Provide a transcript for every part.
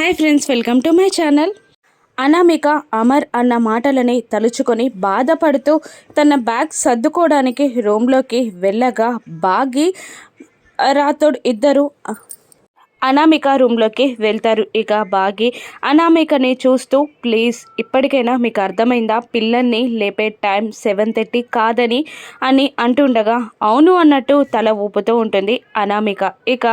Hi friends welcome to my channel. Anamika Amar అన్న మాటలని తలుచుకొని బాధపడుతూ తన బ్యాగ్ సర్దుకోవడానికి రూమ్లోకి వెళ్ళగా బాగి రాతోడ్ ఇద్దరు అనామిక రూమ్లోకి వెళ్తారు. ఇక బాగి అనామికని చూస్తూ ప్లీజ్ ఇప్పటికైనా మీకు అర్థమైందా? పిల్లల్ని లేపే టైం సెవెన్ థర్టీ కాదని అని అంటుండగా అవును అన్నట్టు తల ఊపుతూ ఉంటుంది అనామిక. ఇక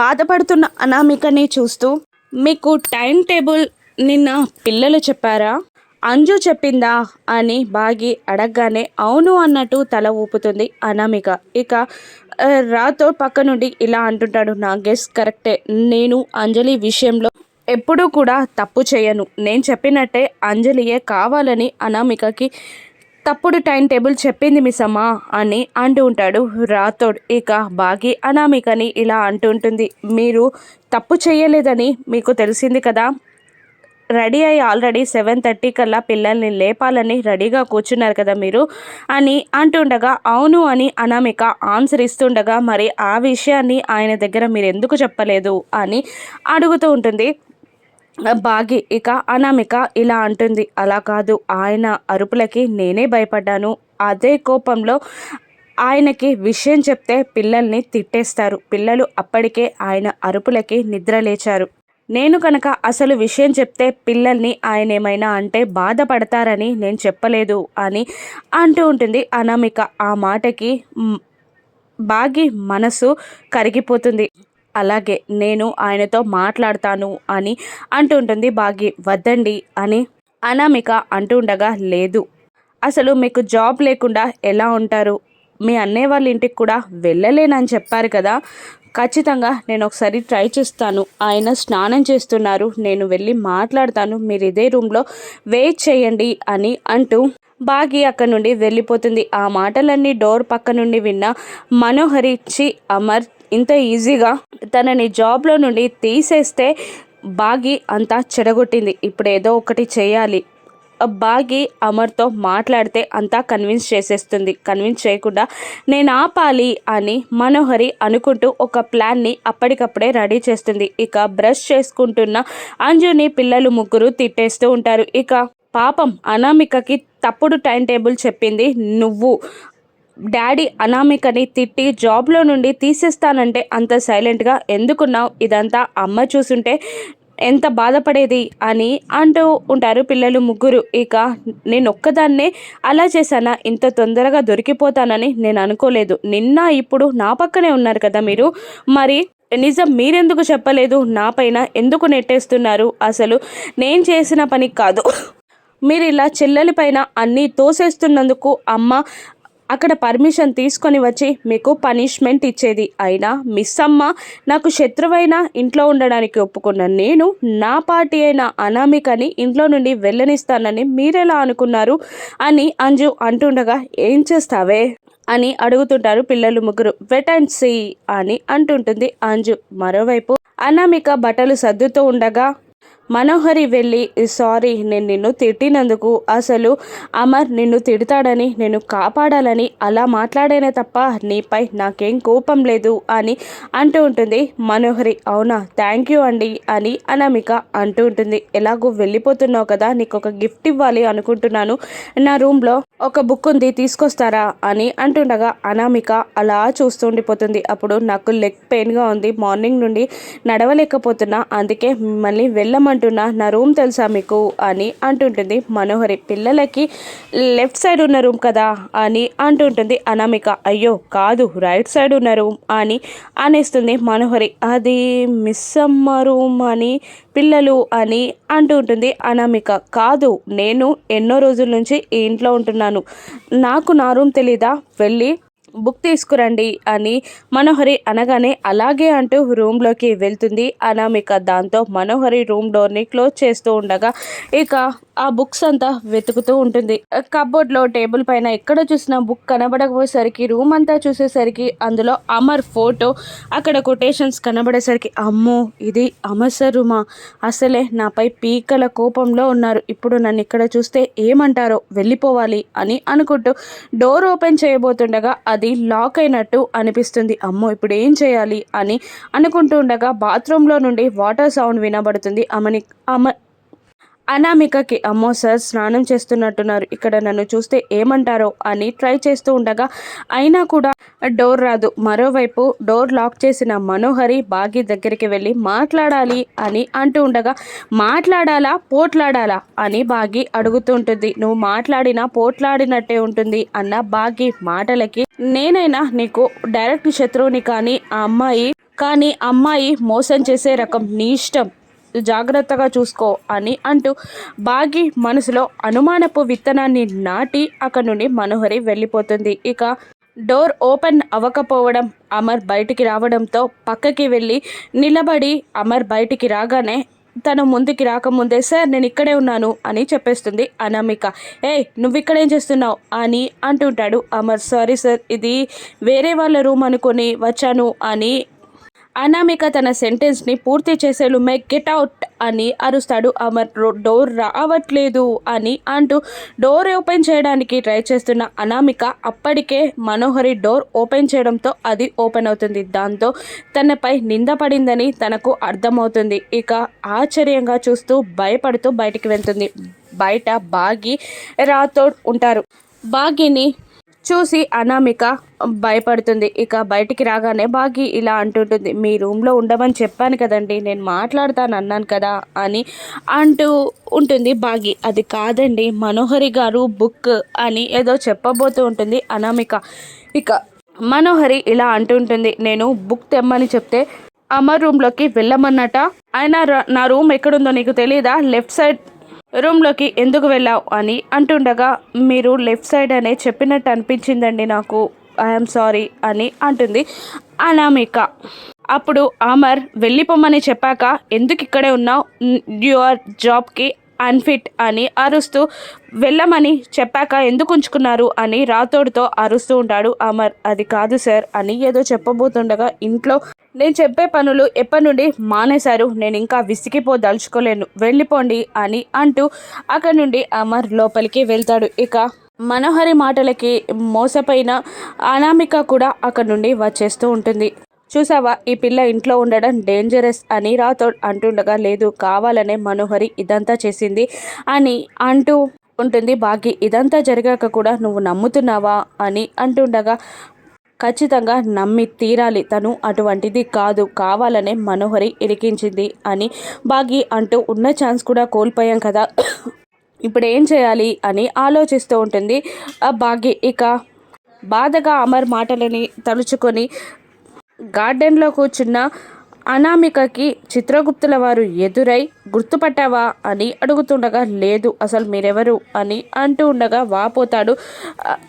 బాధపడుతున్న అనామికని చూస్తూ మీకు టైం టేబుల్ నిన్న పిల్లలు చెప్పారా? అంజు చెప్పిందా? అని బాగి అడగగానే అవును అన్నట్టు తల ఊపుతుంది అనామిక. ఇక రాతో పక్క నుండి ఇలా అంటుంటాడు నా గెస్ కరెక్టే. నేను అంజలి విషయంలో ఎప్పుడూ కూడా తప్పు చేయను. నేను చెప్పినట్టే అంజలియే కావాలని అనామికకి తప్పుడు టైం టేబుల్ చెప్పింది మిస్ అమ్మా అని అంటూ ఉంటాడు రాథోడ్. ఇక బాగి అనామికని ఇలా అంటుంటుంది మీరు తప్పు చేయలేదని మీకు తెలిసింది కదా? రెడీ అయ్యి ఆల్రెడీ సెవెన్ థర్టీ కల్లా పిల్లల్ని లేపాలని రెడీగా కూర్చున్నారు కదా మీరు? అని అంటుండగా అవును అని అనామిక ఆన్సర్ ఇస్తుండగా మరి ఆ విషయాన్ని ఆయన దగ్గర మీరు ఎందుకు చెప్పలేదు అని అడుగుతూ ఉంటుంది. బాగి ఇక అనామిక ఇలా అంటుంది. అలా కాదు ఆయన అరుపులకి నేనే భయపడ్డాను. అదే కోపంలో ఆయనకి విషయం చెప్తే పిల్లల్ని తిట్టేస్తారు. పిల్లలు అప్పటికే ఆయన అరుపులకి నిద్ర లేచారు. నేను కనుక అసలు విషయం చెప్తే పిల్లల్ని ఆయన ఏమైనా అంటే బాధపడతారని నేను చెప్పలేదు అని అంటూ ఉంటుంది అనామిక. ఆ మాటకి బాగి మనసు కరిగిపోతుంది. అలాగే నేను ఆయనతో మాట్లాడతాను అని అంటుంటుంది బాగి వద్దండి అని అనామిక అంటుండగా లేదు. అసలు మీకు జాబ్ లేకుండా ఎలా ఉంటారు? మీ అన్నయ్య వాళ్ళ ఇంటికి కూడా వెళ్ళలేనని చెప్పారు కదా. ఖచ్చితంగా నేను ఒకసారి ట్రై చేస్తాను. ఆయన స్నానం చేస్తున్నారు. నేను వెళ్ళి మాట్లాడతాను. మీరు ఇదే రూమ్లో వెయిట్ చేయండి అని అంటూ బాగి అక్కడ నుండి వెళ్ళిపోతుంది. ఆ మాటలన్నీ డోర్ పక్క నుండి విన్న మనోహరి చి అమర్ ఇంత ఈజీగా తనని జాబ్లో నుండి తీసేస్తే బాగి అంతా చెడగొట్టింది. ఇప్పుడు ఏదో ఒకటి చేయాలి. బాగి అమర్తో మాట్లాడితే అంతా కన్విన్స్ చేసేస్తుంది. కన్విన్స్ చేయకుండా నేను ఆపాలి అని మనోహరి అనుకుంటూ ఒక ప్లాన్ని అప్పటికప్పుడే రెడీ చేస్తుంది. ఇక బ్రష్ చేసుకుంటున్న అంజుని పిల్లలు ముగ్గురు తిట్టేస్తూ ఉంటారు. ఇక పాపం అనామికకి తప్పుడు టైం టేబుల్ చెప్పింది నువ్వు. డాడీ అనామికని తిట్టి జాబ్లో నుండి తీసేస్తానంటే అంత సైలెంట్గా ఎందుకున్నావు? ఇదంతా అమ్మ చూసుంటే ఎంత బాధపడేది? అని అంటూ ఉంటారు పిల్లలు ముగ్గురు. ఇక నేను ఒక్కదాన్నే అలా చేశానా? ఇంత తొందరగా దొరికిపోతానని నేను అనుకోలేదు. నిన్న ఇప్పుడు నా పక్కనే ఉన్నారు కదా మీరు? మరి నిజం మీరెందుకు చెప్పలేదు? నా పైన ఎందుకు నెట్టేస్తున్నారు? అసలు నేను చేసిన పని కాదు. మీరు ఇలా చెల్లెలపైన అన్నీ తోసేస్తున్నందుకు అమ్మ అక్కడ పర్మిషన్ తీసుకొని వచ్చి మీకు పనిష్మెంట్ ఇచ్చేది. అయినా మిస్ అమ్మ నాకు శత్రువైన ఇంట్లో ఉండడానికి ఒప్పుకున్న నేను నా పార్టీ అయిన అనామికని ఇంట్లో నుండి వెళ్ళనిస్తానని మీరెలా అనుకున్నారు? అని అంజు అంటుండగా ఏం చేస్తావే? అని అడుగుతుంటారు పిల్లలు ముగ్గురు. వెట్ అండ్ సీ అని అంటుంటుంది అంజు. మరోవైపు అనామిక బట్టలు సర్దుతూ ఉండగా మనోహరి వెళ్ళి సారీ నేను నిన్ను తిట్టినందుకు అసలు అమర్ నిన్ను తిడతాడని నేను కాపాడాలని అలా మాట్లాడేనే తప్ప నీపై నాకేం కోపం లేదు అని అంటూ ఉంటుంది మనోహరి. అవునా థ్యాంక్ యూ అండి అని అనామిక అంటూ ఉంటుంది. ఎలాగో వెళ్ళిపోతున్నావు కదా నీకు ఒక గిఫ్ట్ ఇవ్వాలి అనుకుంటున్నాను. నా రూమ్లో ఒక బుక్ ఉంది తీసుకొస్తారా అని అంటుండగా అనామిక అలా చూస్తూ ఉండిపోతుంది అప్పుడు నాకు లెగ్ పెయిన్గా ఉంది. మార్నింగ్ నుండి నడవలేకపోతున్నా. అందుకే మిమ్మల్ని వెళ్ళమంటున్నా. నా రూమ్ తెలుసా మీకు? అని అంటుంటుంది మనోహరి. పిల్లలకి లెఫ్ట్ సైడ్ ఉన్న రూమ్ కదా? అని అంటుంటుంది అనామిక. అయ్యో కాదు రైట్ సైడ్ ఉన్న రూమ్ అని అనేస్తుంది మనోహరి. అది మిస్ అమ్మ రూమ్ అని పిల్లలు అని అంటూ ఉంటుంది. అనామిక కాదు నేను ఎన్నో రోజుల నుంచి ఈ ఇంట్లో ఉంటున్నాను. నాకు నా రూమ్ తెలీదా? వెళ్ళి బుక్ తీసుకురండి అని మనోహరి అనగానే అలాగే అంటూ రూమ్లోకి వెళ్తుంది. అనామిక దాంతో మనోహరి రూమ్ డోర్ని క్లోజ్ చేస్తూ ఉండగా ఇక ఆ బుక్స్ అంతా వెతుకుతూ ఉంటుంది. కబోర్డ్లో టేబుల్ పైన ఎక్కడ చూసినా బుక్ కనబడకపోయేసరికి రూమ్ అంతా చూసేసరికి అందులో అమర్ ఫోటో అక్కడ కొటేషన్స్ కనబడేసరికి అమ్మో ఇది అమర్ సార్ రూమా? అసలే నాపై పీకల కోపంలో ఉన్నారు. ఇప్పుడు నన్ను ఇక్కడ చూస్తే ఏమంటారో వెళ్ళిపోవాలి అని అనుకుంటూ డోర్ ఓపెన్ చేయబోతుండగా అది అది లాక్ అయినట్టు అనిపిస్తుంది. అమ్మో ఇప్పుడు ఏం చేయాలి అని అనుకుంటూ ఉండగా బాత్రూంలో నుండి వాటర్ సౌండ్ వినబడుతుంది. అమని అమ అనామికకి అమ్మో సార్ స్నానం చేస్తున్నట్టున్నారు. ఇక్కడ నన్ను చూస్తే ఏమంటారో అని ట్రై చేస్తూ ఉండగా అయినా కూడా డోర్ రాదు. మరోవైపు డోర్ లాక్ చేసిన మనోహరి బాగి దగ్గరికి వెళ్ళి మాట్లాడాలి అని అంటూ ఉండగా మాట్లాడాలా? పోట్లాడాలా? అని బాగి అడుగుతుంటుంది. నువ్వు మాట్లాడినా పోట్లాడినట్టే ఉంటుంది అన్న బాగి మాటలకి నేనైనా నీకు డైరెక్ట్ శత్రువుని కానీ ఆ అమ్మాయి కానీ అమ్మాయి మోసం చేసే రకం నీ ఇష్టం. జాగ్రత్తగా చూసుకో అని అంటూ బాగి మనసులో అనుమానపు విత్తనాన్ని నాటి అక్కడి నుండి మనోహరి వెళ్ళిపోతుంది. ఇక డోర్ ఓపెన్ అవ్వకపోవడం అమర్ బయటికి రావడంతో పక్కకి వెళ్ళి నిలబడి అమర్ బయటికి రాగానే తను ముందుకి రాకముందే సార్ నేను ఇక్కడే ఉన్నాను అని చెప్పేస్తుంది అనామిక. ఏ నువ్వు ఇక్కడేం చేస్తున్నావు? అని అంటుంటాడు అమర్. సారీ సార్ ఇది వేరే వాళ్ళ రూమ్ అనుకొని వచ్చాను అని అనామిక తన సెంటెన్స్ని పూర్తి చేసేలు మే గెట్ అవుట్ అని అరుస్తాడు అమర్. డోర్ రావట్లేదు అని అంటూ డోర్ ఓపెన్ చేయడానికి ట్రై చేస్తున్న అనామిక అప్పటికే మనోహరి డోర్ ఓపెన్ చేయడంతో అది ఓపెన్ అవుతుంది. దాంతో తనపై నిందపడిందని తనకు అర్థమవుతుంది. ఇక ఆశ్చర్యంగా చూస్తూ భయపడుతూ బయటికి వెళ్తుంది. బయట బాగి రాతోడ్ ఉంటారు. బాగిని చూసి అనామిక భయపడుతుంది. ఇక బయటికి రాగానే బాగి ఇలా అంటుంటుంది మీ రూమ్లో ఉండమని చెప్పాను కదండి నేను మాట్లాడతాను అన్నాను కదా అని అంటూ ఉంటుంది బాగి. అది కాదండి మనోహరి గారు బుక్ అని ఏదో చెప్పబోతూ ఉంటుంది అనామిక. ఇక మనోహరి ఇలా అంటుంటుంది నేను బుక్ తెమ్మని చెప్తే అమర్ రూమ్లోకి వెళ్ళమన్నట? ఆయన నా రూమ్ ఎక్కడుందో నీకు తెలియదా లెఫ్ట్ సైడ్ రూమ్లోకి ఎందుకు వెళ్ళావు అని అంటుండగా మీరు లెఫ్ట్ సైడ్ అనే చెప్పినట్టు అనిపించిందండి నాకు. ఐఎమ్ సారీ అని అంటుంది అనామిక. అప్పుడు అమర్ వెళ్ళిపోమని చెప్పాక ఎందుకు ఇక్కడే ఉన్నావు యువర్ జాబ్కి అన్ఫిట్ అని అరుస్తూ వెళ్ళమని చెప్పాక ఎందుకు ఉంచుకున్నారు? అని రాతోడితో అరుస్తూ ఉంటాడు అమర్. అది కాదు సార్ అని ఏదో చెప్పబోతుండగా ఇంట్లో నేను చెప్పే పనులు ఎప్పటి నుండి మానేశారు? నేను ఇంకా విసిగిపోదలుచుకోలేను. వెళ్ళిపోండి అని అంటూ అక్కడి నుండి అమర్ లోపలికి వెళ్తాడు. ఇక మనోహరి మాటలకి మోసపోయిన అనామిక కూడా అక్కడి నుండి వచ్చేస్తూ ఉంటుంది. చూసావా? ఈ పిల్ల ఇంట్లో ఉండడం డేంజరస్ అని రాతో అంటుండగా లేదు కావాలనే మనోహరి ఇదంతా చేసింది అని అంటూ ఉంటుంది. బాకీ ఇదంతా జరిగాక కూడా నువ్వు నమ్ముతున్నావా అని అంటుండగా ఖచ్చితంగా నమ్మి తీరాలి. తను అటువంటిది కాదు కావాలనే మనోహరి ఇరికించింది అని బాగి అంటూ ఉన్న ఛాన్స్ కూడా కోల్పోయాం కదా. ఇప్పుడు ఏం చేయాలి అని ఆలోచిస్తూ ఉంటుంది. ఆ బాగి ఇక బాధగా అమర్ మాటలని తలుచుకొని గార్డెన్లో కూర్చున్న అనామికకి చిత్రగుప్తుల వారు ఎదురై గుర్తుపట్టావా అని అడుగుతుండగా లేదు అసలు మీరెవరు అని అంటూ ఉండగా వాపోతాడు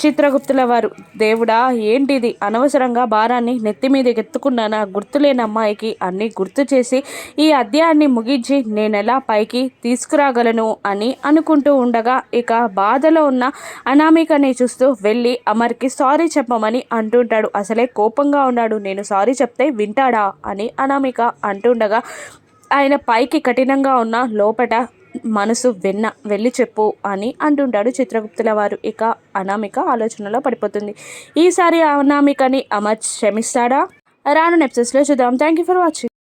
చిత్రగుప్తుల వారు. దేవుడా ఏంటిది? అనవసరంగా భారాన్ని నెత్తి మీద ఎత్తుకున్నానా గుర్తులేని అమ్మాయికి అన్నీ గుర్తు చేసి ఈ అధ్యాయాన్ని ముగించి నేను ఎలా పైకి తీసుకురాగలను అని అనుకుంటూ ఉండగా ఇక బాధలో ఉన్న అనామికని చూస్తూ వెళ్ళి అమర్కి సారీ చెప్పమని అంటుంటాడు. అసలే కోపంగా ఉన్నాడు. నేను సారీ చెప్తే వింటాడా? అని అనామిక అంటుండగా ఆయన పైకి కఠినంగా ఉన్న లోపట మనసు వెన్న వెళ్ళి చెప్పు అని అంటుంటాడు చిత్రగుప్తుల వారు. ఇక అనామిక ఆలోచనలో పడిపోతుంది. ఈసారి అనామికని అమర్ క్షమిస్తాడా? రాను నెప్సెస్లో చూద్దాం. Thank you for watching